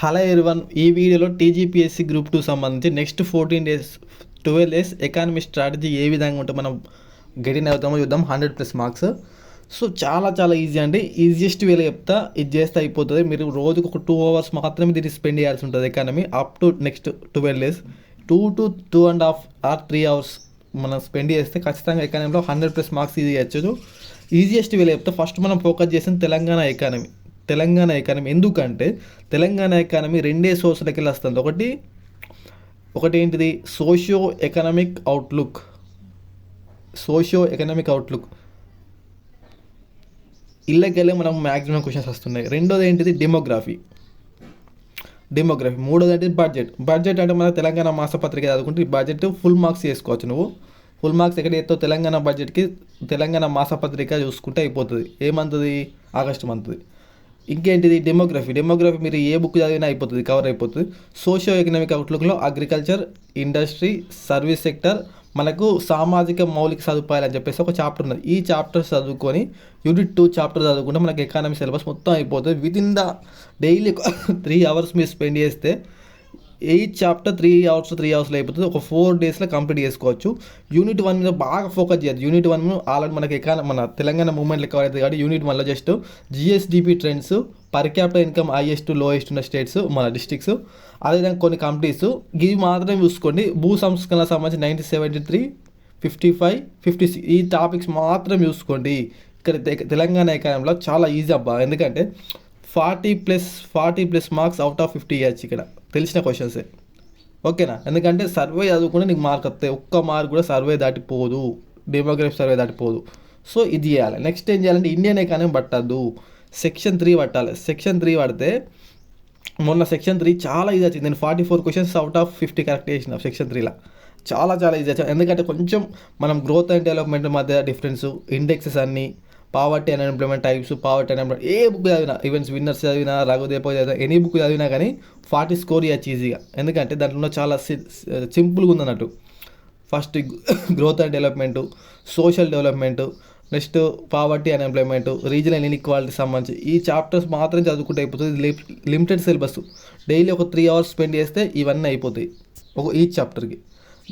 Hello everyone ఈ వీడియోలో TGPSC group two సంబంధించి next fourteen days twelve days economy strategy ఏ విధంగా ఉంటే మనం గెటిన్ అవుతామో చూద్దాం. హండ్రెడ్ ప్లస్ మార్క్స్ సో చాలా చాలా ఈజీ అండి. ఈజియెస్ట్ వేలో చెప్తా ఇది చేస్తే అయిపోతుంది. మీరు రోజుకు ఒక టూ అవర్స్ మాత్రమే దీన్ని స్పెండ్ చేయాల్సి ఉంటుంది economy up to next twelve days two to two and half or three hours మనం స్పెండ్ చేస్తే ఖచ్చితంగా ఎకానమీలో హండ్రెడ్ ప్లస్ మార్క్స్ ఈజీ చేయొచ్చు. ఈజియెస్ట్ వేలో చెప్తే ఫస్ట్ మనం ఫోకస్ చేసిన తెలంగాణ ఎకానమీ తెలంగాణ ఎకానమీ. ఎందుకంటే తెలంగాణ ఎకానమీ రెండే సోర్సులకి వెళ్ళి వస్తుంది ఒకటి ఒకటి ఏంటిది? Socio economic outlook socio economic outlook ఇళ్ళకెళ్ళి మనం మ్యాక్సిమం క్వశ్చన్స్ వస్తున్నాయి. రెండోది ఏంటిది? డెమోగ్రఫీ డెమోగ్రఫీ మూడోది ఏంటిది? బడ్జెట్ బడ్జెట్ అంటే మన తెలంగాణ మాసపత్రిక చదువుకుంటే ఈ బడ్జెట్ ఫుల్ మార్క్స్ చేసుకోవచ్చు నువ్వు. ఫుల్ మార్క్స్ ఎక్కడ ఎత్తో తెలంగాణ బడ్జెట్కి తెలంగాణ మాసపత్రిక చూసుకుంటే అయిపోతుంది. ఏ మంత్ది ఆగస్ట్ మంత్ది. ఇంకేంటిది? డెమోగ్రఫీ డెమోగ్రఫీ మీరు ఏ బుక్ చదివినా అయిపోతుంది కవర్ అయిపోతుంది. సోషియో ఎకనామిక్ అవుట్లుక్లో అగ్రికల్చర్ ఇండస్ట్రీ సర్వీస్ సెక్టర్ మనకు సామాజిక మౌలిక సదుపాయాలు అని చెప్పేసి ఒక చాప్టర్ ఉన్నది. ఈ చాప్టర్ చదువుకొని యూనిట్ టూ చాప్టర్ చదువుకుంటే మనకు ఎకానమీ సిలబస్ మొత్తం అయిపోతుంది. With in the daily three hours మీరు స్పెండ్ చేస్తే eighth chapter three hours three అవర్స్లో అయిపోతుంది. ఒక ఫోర్ డేస్లో కంప్లీట్ చేసుకోవచ్చు. యూనిట్ వన్ మీద బాగా ఫోకస్ చేయాలి. యూనిట్ వన్ ఆల్రెడీ మనకి ఎకాన మన తెలంగాణ మూమెంట్ లెక్క అవుతుంది కాబట్టి యూనిట్ వన్లో just GSDP trends per capita income highest lowest ఉన్న స్టేట్స్ మన డిస్ట్రిక్ట్స్ అదేవిధంగా కొన్ని కంపెనీస్ ఇవి మాత్రమే చూసుకోండి. భూ సంస్కరణ సంబంధించి nineteen seventy three fifty five fifty six ఈ టాపిక్స్ మాత్రం చూసుకోండి. ఇక్కడ తెలంగాణ ఎకానమీలో చాలా ఈజీ అబ్బా. ఎందుకంటే forty plus forty plus marks out of fifty years ఇక్కడ. తెలిసిన క్వశ్చన్సే ఓకేనా ఎందుకంటే సర్వే చదువుకుంటే నీకు మార్క్ వస్తాయి. ఒక్క మార్క్ కూడా సర్వే దాటిపోదు. డెమోగ్రఫీ సర్వే దాటిపోదు. సో ఇది చేయాలి. నెక్స్ట్ ఏం చేయాలంటే ఇండియన్ ఎకానమీ పట్టద్దు. సెక్షన్ త్రీ పట్టాలి. సెక్షన్ త్రీ పడితే మొన్న సెక్షన్ త్రీ చాలా ఈజీ వచ్చింది. నేను forty four questions out of fifty correct చేసిన సెక్షన్ త్రీలో చాలా చాలా ఈజీ వచ్చింది ఎందుకంటే కొంచెం మనం గ్రోత్ అండ్ డెవలప్మెంట్ మధ్య డిఫరెన్స్ ఇండెక్సెస్ అన్నీ poverty and employment types poverty and employment A book చదివినా ఈవెన్స్ విన్నర్స్ చదివినా రఘుదేప చదివినా ఎనీ బుక్ చదివినా కానీ ఫార్టీ స్కోర్ చేయొచ్చు ఈజీగా ఎందుకంటే దాంట్లో ఉన్న చాలా సింపుల్గా ఉంది అన్నట్టు first growth and development social development next poverty and employment regional inequality సంబంధించి ఈ చాప్టర్స్ మాత్రం చదువుకుంటే అయిపోతుంది. లిమిటెడ్ సిలబస్ డైలీ ఒక త్రీ అవర్స్ స్పెండ్ చేస్తే ఇవన్నీ అయిపోతాయి. ఒక ఈ చాప్టర్కి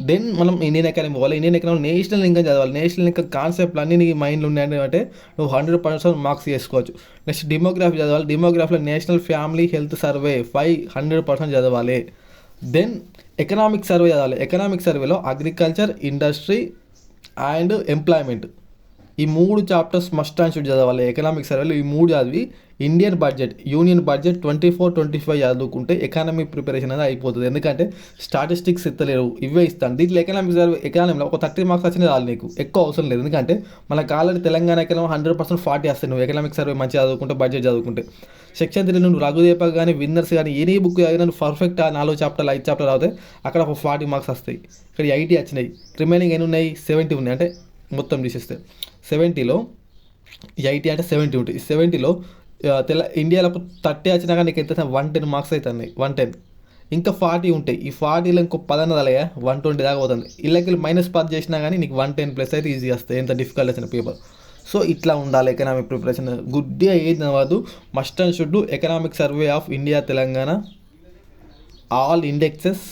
దెన్ మనం ఇండియన్ ఎకానమీ పోవాలి. ఇండియన్ ఎకానమీ నేషనల్ ఇంకా చదవాలి. నేషనల్ ఇంకా కాన్సెప్ట్లు అన్నీ నీకు మైండ్లో ఉన్నాయి అంటే నువ్వు హండ్రెడ్ పర్సెంట్ మార్క్స్ చేసుకోవచ్చు. నెక్స్ట్ డెమోగ్రఫీ చదవాలి. డెమోగ్రఫీలో national family health survey five hundred percent చదవాలి. దెన్ ఎకనామిక్ సర్వే చదవాలి. ఎకనామిక్ సర్వేలో అగ్రికల్చర్ ఇండస్ట్రీ అండ్ ఎంప్లాయ్మెంట్ ఈ మూడు చాప్టర్స్ మస్ట్ అండ్ షుడ్ చదవాలి. ఎకనామిక్ సర్వేలో ఈ మూడు చదివి Indian budget union budget twenty four twenty five చదువుకుంటే ఎకానమీ ప్రిపరేషన్ అనేది అయిపోతుంది. ఎందుకంటే స్టాటిస్టిక్స్ ఇస్తలేరు ఇవే ఇస్తాను. దీంట్లో ఎకనామిక్ సర్వే ఎకానమీలో ఒక థర్టీ మార్క్స్ వచ్చినా చాలు నీకు. ఎక్కువ అవసరం లేదు. ఎందుకంటే మనకు already Telangana economy hundred percent forty వస్తాయి నువ్వు. ఎకనామిక్ సర్వే మంచిగా చదువుకుంటే బడ్జెట్ చదువుకుంటే. సెక్షన్ త్రీ నువ్వు రఘుదేప కానీ విన్నర్స్ కానీ ఎనీ బుక్ చదివినా పర్ఫెక్ట్ ఆ నాలుగు చాప్టర్లు ఐదు చాప్టర్లు అవుతాయి అక్కడ ఒక ఫార్టీ మార్క్స్ వస్తాయి. ఇక్కడ ఎయిటీ వచ్చినాయి. రిమైనింగ్ ఎన్ని ఉన్నాయి? సెవెంటీ ఉన్నాయి. అంటే మొత్తం తీసేస్తే. సెవెంటీలో ఎయిటీ అంటే సెవెంటీ ఉంటుంది సెవెంటీలో తెల ఇండియాలో థర్టీ వచ్చినా కానీ నీకు ఎంత వన్ టెన్ మార్క్స్ అవుతుంది వన్ టెన్. ఇంకా ఫార్టీ ఉంటాయి ఈ ఫార్టీలో ఇంకో పదన్నది అలాగే వన్ ట్వంటీ దాకా పోతుంది. ఇళ్ళకి మైనస్ పది చేసినా కానీ నీకు వన్ టెన్ ప్లస్ అయితే ఈజీ వస్తాయి. ఎంత డిఫికల్ట్ వచ్చిన పేపర్ సో ఇట్లా ఉండాలి ఎకనామిక్ ప్రిపరేషన్ గుడ్డిగా ఏది కాదు must and should economic survey of India Telangana. All indexes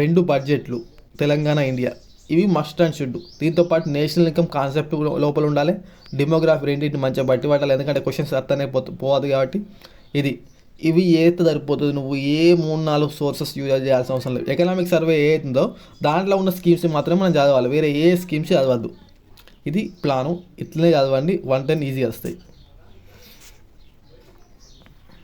రెండు బడ్జెట్లు తెలంగాణ ఇండియా. ఇవి మస్ట్ అండ్ షుడ్ దీంతో పాటు నేషనల్ ఇన్కమ్ కాన్సెప్ట్ లోపల ఉండాలి. డెమోగ్రఫీ రెండింటిని మంచిగా బట్టి పట్టాలి ఎందుకంటే క్వశ్చన్స్ అర్థనే పోతు పోదు కాబట్టి ఇది. ఇవి ఏది సరిపోతుంది నువ్వు ఏ మూడు నాలుగు సోర్సెస్ యూజ్ చేయాల్సిన అవసరం లేదు. ఎకనామిక్ సర్వే అవుతుందో దాంట్లో ఉన్న స్కీమ్స్ మాత్రమే మనం చదవాలి. వేరే ఏ స్కీమ్స్ చదవద్దు. ఇది ప్లాను ఇట్లనే చదవండి. వన్ టెన్ ఈజీ వస్తాయి.